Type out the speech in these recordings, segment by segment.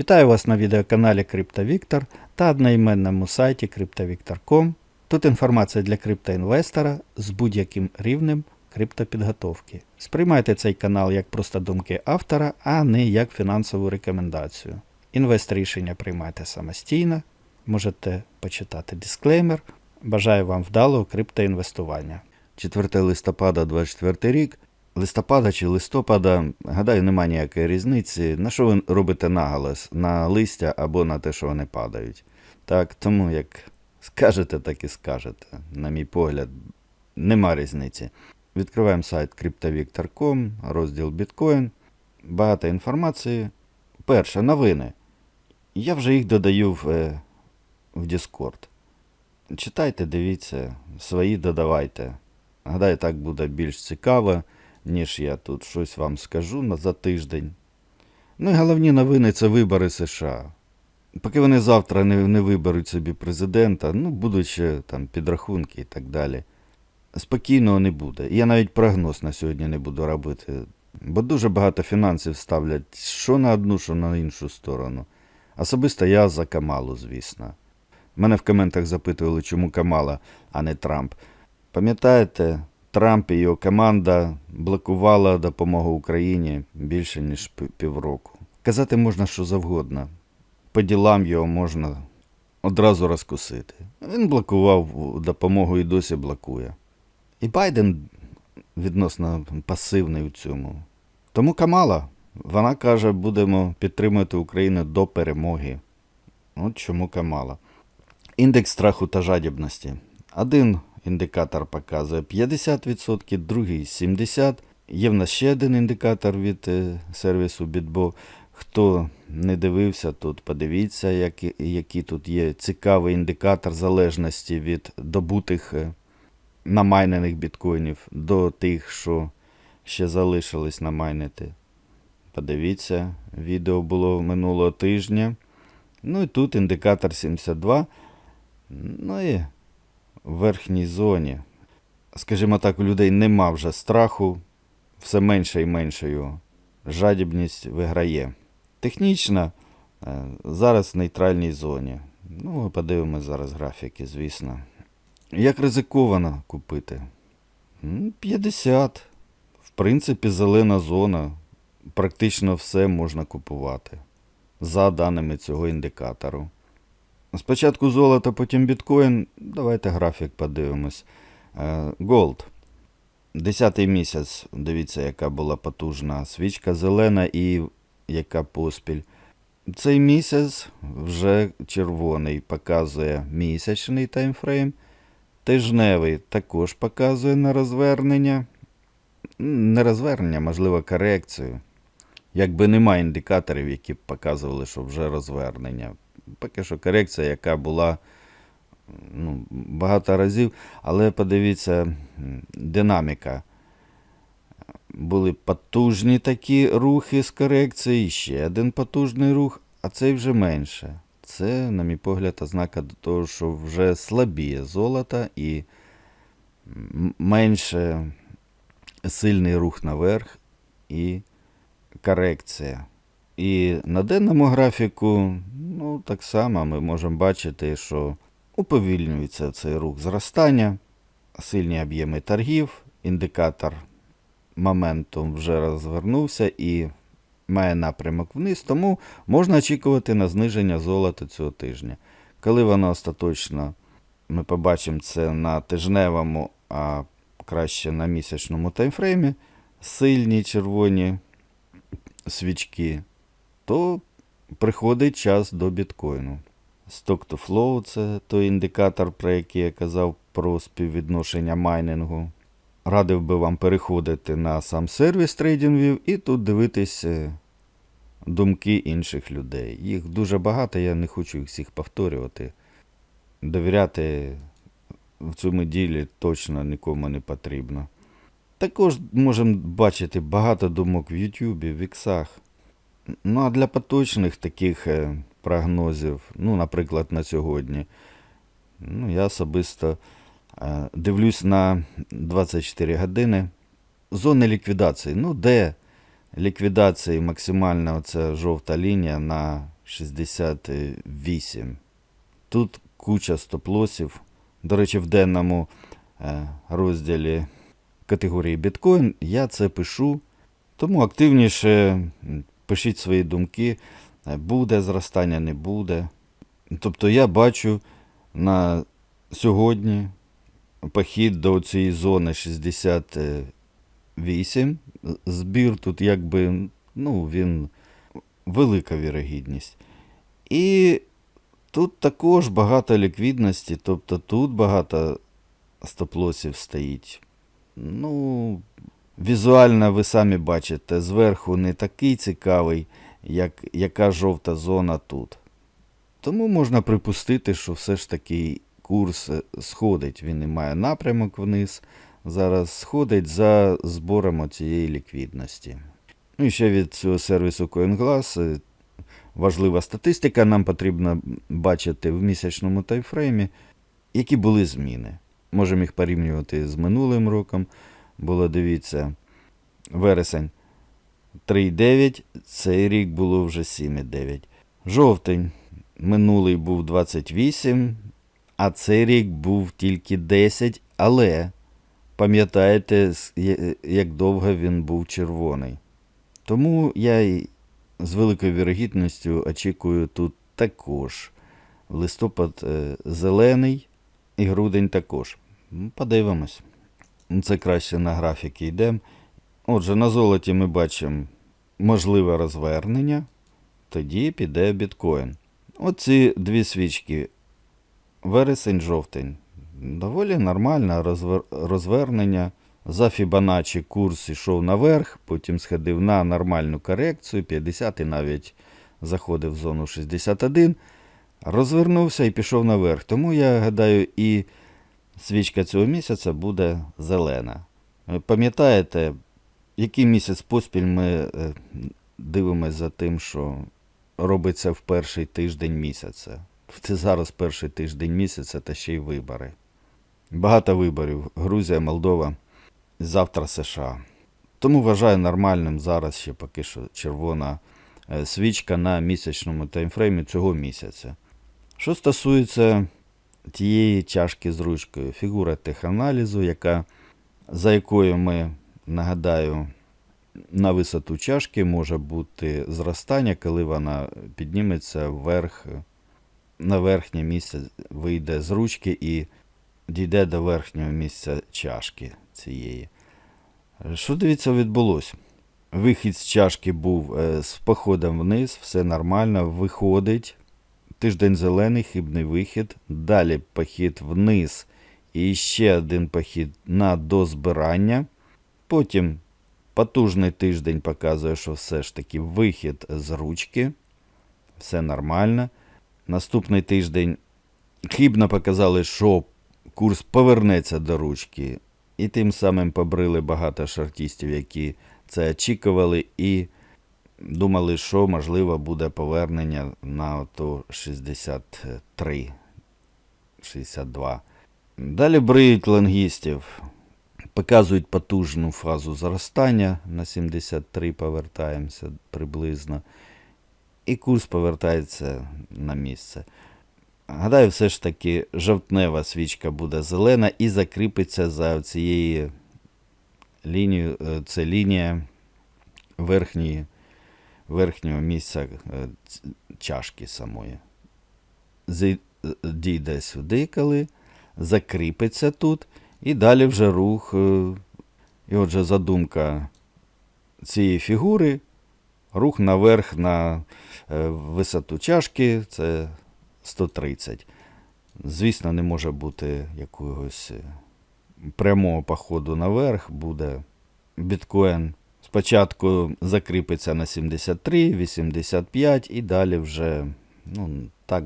Вітаю вас на відеоканалі CryptoVictor та одноіменному сайті CryptoVictor.com. Тут інформація для криптоінвестора з будь-яким рівнем криптопідготовки. Сприймайте цей канал як просто думки автора, а не як фінансову рекомендацію. Інвест рішення приймайте самостійно, можете почитати дисклеймер. Бажаю вам вдалого криптоінвестування. 4 листопада 24 рік. Листопада чи листопада, гадаю, немає ніякої різниці. На що ви робите наголос? На листя або на те, що вони падають. Так, тому як скажете, так і скажете. На мій погляд, нема різниці. Відкриваємо сайт cryptovictor.com, розділ біткоін. Багато інформації. Перше, новини. Я вже їх додаю в, е, в Discord. Читайте, дивіться, свої додавайте. Гадаю, так буде більш цікаво, ніж я тут щось вам скажу за тиждень. Ну і головні новини це вибори США. Поки вони завтра не, не виберуть собі президента, ну, будуть ще там підрахунки і так далі. Спокійного не буде. Я навіть прогноз на сьогодні не буду робити, бо дуже багато фінансів ставлять що на одну, що на іншу сторону. Особисто я за Камалу, звісно. Мене в коментах запитували, чому Камала, а не Трамп. Пам'ятаєте, Трамп і його команда блокувала допомогу Україні більше, ніж півроку. Казати можна що завгодно. По ділам його можна одразу розкусити. Він блокував допомогу і досі блокує. І Байден відносно пасивний у цьому. Тому Камала, вона каже, будемо підтримувати Україну до перемоги. От чому Камала. Індекс страху та жадібності. Один індикатор показує 50%, другий 70%. Є в нас ще один індикатор від е, сервісу Bitbo. Хто не дивився тут, подивіться, які, який тут є цікавий індикатор залежності від добутих е, намайнених біткоїнів до тих, що ще залишились намайнити. Подивіться, відео було минулого тижня. Ну і тут індикатор 72. Ну і верхній зоні. Скажімо так, у людей нема вже страху, все менше і менше його. Жадібність виграє. Технічно е, зараз в нейтральній зоні. Ну, ми подивимось зараз графіки, звісно. Як ризиковано купити? 50. В принципі, зелена зона. Практично все можна купувати. За даними цього індикатору. Спочатку золото, потім біткоін. Давайте графік подивимось. Е, Голд. Десятий місяць. Дивіться, яка була потужна свічка зелена і яка поспіль. Цей місяць вже червоний показує місячний таймфрейм. Тижневий також показує на розвернення. Не розвернення, можливо, корекцію. Якби немає індикаторів, які б показували, що вже розвернення. Поки що корекція, яка була ну, багато разів, але подивіться, динаміка. Були потужні такі рухи з корекції, ще один потужний рух, а цей вже менше. Це, на мій погляд, ознака до того, що вже слабіє золото і менше сильний рух наверх і корекція. І на денному графіку, ну, так само ми можемо бачити, що уповільнюється цей рух зростання, сильні об'єми торгів, індикатор моментум вже розвернувся і має напрямок вниз, тому можна очікувати на зниження золота цього тижня. Коли воно остаточно, ми побачимо це на тижневому, а краще на місячному таймфреймі, сильні червоні свічки, то приходить час до біткоїну. Stock to flow це той індикатор, про який я казав про співвідношення майнингу. Радив би вам переходити на сам сервіс TradingView і тут дивитись е, думки інших людей. Їх дуже багато, я не хочу їх всіх повторювати. Довіряти в цьому ділі точно нікому не потрібно. Також можемо бачити багато думок в Ютубі, в іксах. Ну, а для поточних таких е, прогнозів, ну, наприклад, на сьогодні, ну, я особисто е, дивлюсь на 24 години. Зони ліквідації. Ну, де ліквідації максимальна оця жовта лінія на 68. Тут куча стоп-лосів. До речі, в денному е, розділі категорії біткоін я це пишу. Тому активніше пишіть свої думки, е, буде зростання, не буде. Тобто я бачу на сьогодні похід до цієї зони 68. Збір тут якби, ну, він велика вірогідність. І тут також багато ліквідності, тобто тут багато стоп-лосів стоїть. Ну, візуально ви самі бачите, зверху не такий цікавий, як яка жовта зона тут. Тому можна припустити, що все ж таки курс е, сходить. Він і має напрямок вниз. Зараз сходить за збором цієї ліквідності. Ну і ще від цього сервісу CoinGlass е, важлива статистика. Нам потрібно бачити в місячному таймфреймі, які були зміни. Можемо їх порівнювати з минулим роком. Було, дивіться, вересень 3,9, цей рік було вже 7,9. Жовтень минулий був 28, а цей рік був тільки 10, але пам'ятаєте, як довго він був червоний. Тому я з великою вірогідністю очікую тут також. Листопад е, зелений і грудень також. Подивимось. Це краще на графіки йдемо. Отже, на золоті ми бачимо можливе розвернення. Тоді піде біткоін. Оці дві свічки. Вересень, жовтень. Доволі нормальне розвер... розвернення. За Фібоначчі курс йшов наверх, потім сходив на нормальну корекцію, 50 і навіть заходив в зону 61, розвернувся і пішов наверх. Тому я гадаю, і свічка цього місяця буде зелена. Пам'ятаєте, який місяць поспіль ми е, дивимося за тим, що робиться в перший тиждень місяця. Це зараз перший тиждень місяця та ще й вибори. Багато виборів. Грузія, Молдова, завтра США. Тому вважаю нормальним зараз ще поки що червона е, свічка на місячному таймфреймі цього місяця. Що стосується тієї чашки з ручкою, фігура теханалізу, яка, за якою ми, нагадаю, на висоту чашки може бути зростання, коли вона підніметься вверх, на верхнє місце вийде з ручки і дійде до верхнього місця чашки цієї. Що дивіться відбулося? Вихід з чашки був е, з походом вниз, все нормально, виходить. Тиждень зелений, хибний вихід. Далі похід вниз і ще один похід на дозбирання. Потім потужний тиждень показує, що все ж таки вихід з ручки. Все нормально. Наступний тиждень хибно показали, що курс повернеться до ручки. І тим самим побрили багато шартістів, які це очікували і думали, що можливо буде повернення на ото 63, 62. Далі бриють лонгістів, показують потужну фазу зростання на 73 повертаємося приблизно. І курс повертається на місце. Гадаю, все ж таки жовтнева свічка буде зелена і закріпиться за цією лінією. е, Це лінія верхньої, верхнього місця е, чашки самої. Дійде сюди, коли закріпиться тут, і далі вже рух. е, І отже, задумка цієї фігури рух наверх на е, висоту чашки це 130. Звісно, не може бути якогось прямого походу наверх, буде біткоін. Спочатку закріпиться на 73, 85 і далі вже, ну, так,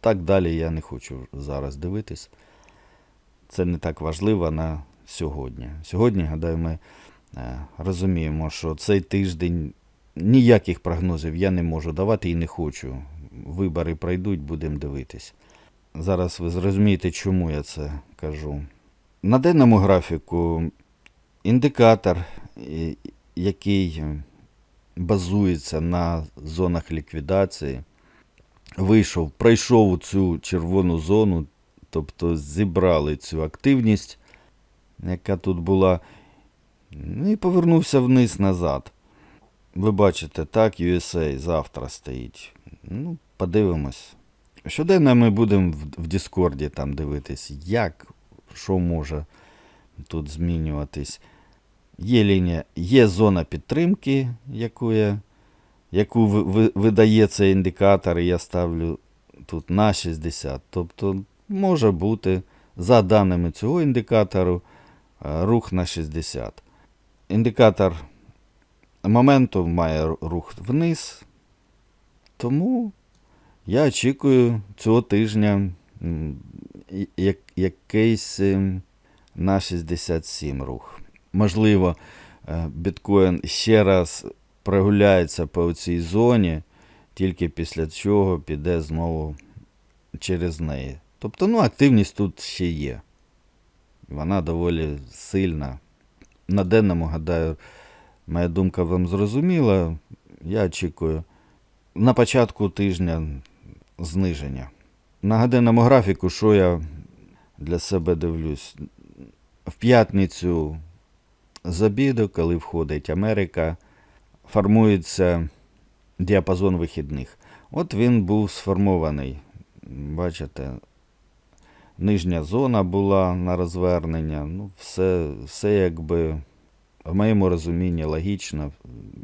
так далі я не хочу зараз дивитись. Це не так важливо на сьогодні. Сьогодні, гадаю, ми е, розуміємо, що цей тиждень ніяких прогнозів я не можу давати і не хочу. Вибори пройдуть, будемо дивитись. Зараз ви зрозумієте, чому я це кажу. На денному графіку індикатор, який базується на зонах ліквідації. Вийшов, пройшов у цю червону зону, тобто зібрали цю активність, яка тут була, ну і повернувся вниз назад. Ви бачите, так, USA завтра стоїть. Ну, подивимось. Щоденно ми будемо в, Діскорді там дивитись, як, що може тут змінюватись. Є лінія, є зона підтримки, яку, я, яку ви- ви- видає цей індикатор, і я ставлю тут на 60. Тобто може бути, за даними цього індикатору, е, рух на 60. Індикатор моменту має рух вниз, тому я очікую цього тижня якийсь ем, на 67 рух. Можливо, е, біткоін ще раз прогуляється по цій зоні, тільки після чого піде знову через неї. Тобто, ну, активність тут ще є. Вона доволі сильна. На денному, гадаю, моя думка вам зрозуміла. Я очікую на початку тижня зниження. На годинному графіку, що я для себе дивлюсь, в п'ятницю з обіду, коли входить Америка, формується діапазон вихідних. От він був сформований. Бачите, нижня зона була на розвернення. Ну, все, все якби в моєму розумінні логічно.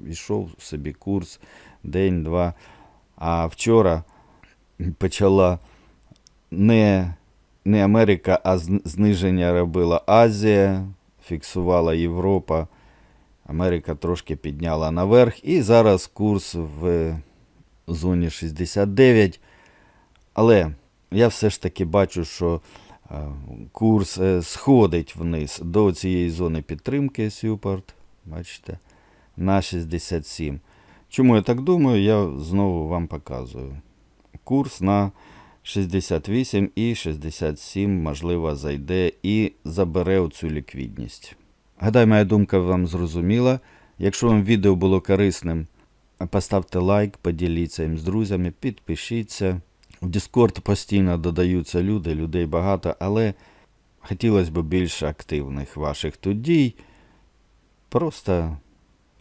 Йшов собі курс день-два. А вчора почала не, не Америка, а зниження робила Азія, фіксувала Європа. Америка трошки підняла наверх. І зараз курс в зоні 69. Але я все ж таки бачу, що е, курс е, сходить вниз до цієї зони підтримки Сюпорт. Бачите, на 67. Чому я так думаю, я знову вам показую. Курс на 68 і 67, можливо, зайде і забере оцю ліквідність. Гадаю, моя думка вам зрозуміла. Якщо вам відео було корисним, поставте лайк, поділіться їм з друзями, підпишіться. В Discord постійно додаються люди, людей багато, але хотілося б більше активних ваших тут дій. Просто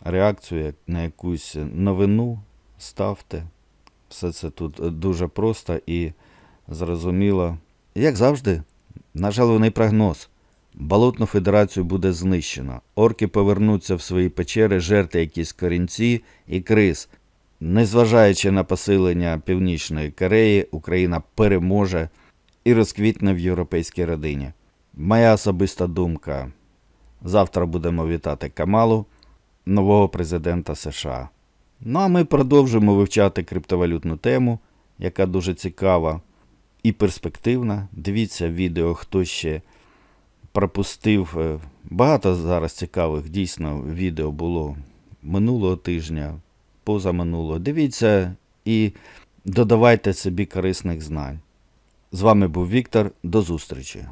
реакцію на якусь новину ставте. Все це тут е, дуже просто і зрозуміло. Як завжди, наш головний прогноз. Болотну федерацію буде знищено. Орки повернуться в свої печери, жерти якісь корінці і криз. Незважаючи на посилення Північної Кореї, Україна переможе і розквітне в європейській родині. Моя особиста думка. Завтра будемо вітати Камалу, нового президента США. Ну а ми продовжимо вивчати криптовалютну тему, яка дуже цікава і перспективна. Дивіться відео, хто ще пропустив. Е, Багато зараз цікавих дійсно відео було минулого тижня, позаминулого. Дивіться і додавайте собі корисних знань. З вами був Віктор. До зустрічі!